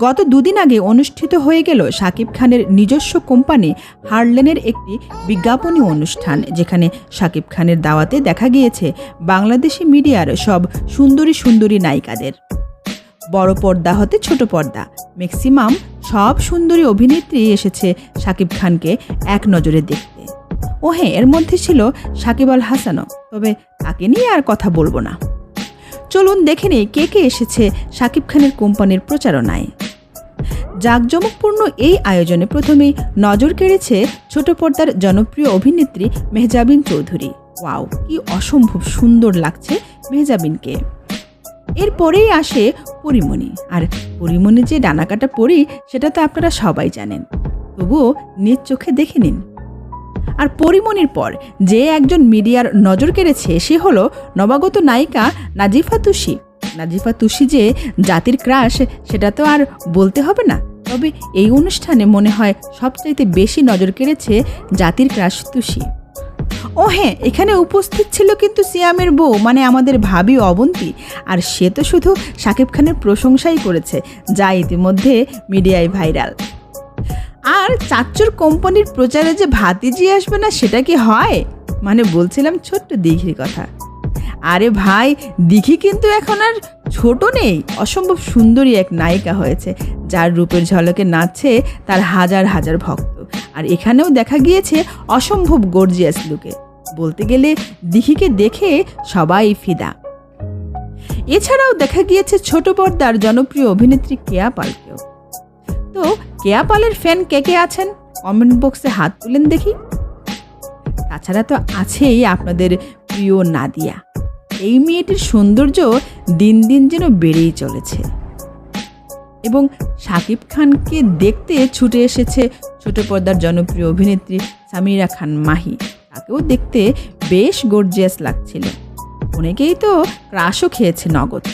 গত দুদিন আগে অনুষ্ঠিত হয়ে গেল শাকিব খানের নিজস্ব কোম্পানি হার্লেনের একটি বিজ্ঞাপনী অনুষ্ঠান, যেখানে শাকিব খানের দাওয়াতে দেখা গিয়েছে বাংলাদেশি মিডিয়ার সব সুন্দরী সুন্দরী নায়িকাদের। বড় পর্দা হতে ছোট পর্দা ম্যাক্সিমাম সব সুন্দরী অভিনেত্রী এসেছে শাকিব খানকে এক নজরে দেখতে। ও হ্যাঁ এর মধ্যে ছিল সাকিব আল হাসানও, তবে তাকে নিয়ে আর কথা বলব না। চলুন দেখে নেই কে কে এসেছে শাকিব খানের কোম্পানির প্রচারণায়। জাঁকজমকপূর্ণ এই আয়োজনে প্রথমেই নজর কেড়েছে ছোট পর্দার জনপ্রিয় অভিনেত্রী মেহজাবিন চৌধুরী। ওয়াও, কি অসম্ভব সুন্দর লাগছে মেহজাবিনকে। এরপরেই আসে পরিমণি। আর পরিমণি যে ডানাকাটা পরি, সেটা তো আপনারা সবাই জানেন। তবুও নিজ চোখে দেখে নিন। আর পরিমণির পর যে একজন মিডিয়ার নজর কেড়েছে, সে হলো নবাগত নায়িকা নাজিফা তুষি নাজিফা তুষি যে জাতির ক্রাশ, সেটা তো আর বলতে হবে না। তবে এই অনুষ্ঠানে মনে হয় সবচাইতে বেশি নজর কেড়েছে জাতির ক্রাশ তুষি। ও হ্যাঁ এখানে উপস্থিত ছিল কিন্তু সিয়ামের বউ মানে আমাদের ভাবি অবন্তী। আর সে তো শুধু শাকিব খানের প্রশংসাই করেছে, যা ইতিমধ্যে মিডিয়ায় ভাইরাল। আর চাচ্চুর কোম্পানির প্রচারে যে ভাতিজি আসবে না, সেটা কি হয়? মানে বলছিলাম ছোট্ট দিঘির কথা। আরে ভাই, দিঘি কিন্তু এখন আর ছোট নেই, অসম্ভব সুন্দরী এক নায়িকা হয়েছে। যার রূপের ঝলকে নাচছে তার হাজার হাজার ভক্ত। আর এখানেও দেখা গিয়েছে অসম্ভব গর্জিয়াস লুকে বলতে গেলে দিঘিকে দেখে সবাই ফিদা। এছাড়াও দেখা গিয়েছে ছোট পর্দার জনপ্রিয় অভিনেত্রী কেয়া পালকেও। তো কেয়া পালের ফ্যান কে কে আছেন? কমেন্ট বক্সে হাত তুলেন দেখি। তাছাড়া তো আছেই আপনাদের প্রিয় নাদিয়া। এই মেয়েটির সৌন্দর্য দিন দিন যেন বেড়েই চলেছে। এবং শাকিব খানকে দেখতে ছুটে এসেছে ছোট পর্দার জনপ্রিয় অভিনেত্রী সামিরা খান মাহি। তাকেও দেখতে বেশ গর্জিয়াস লাগছিল। অনেকেই তো ক্রাশও খেয়েছে নগদ।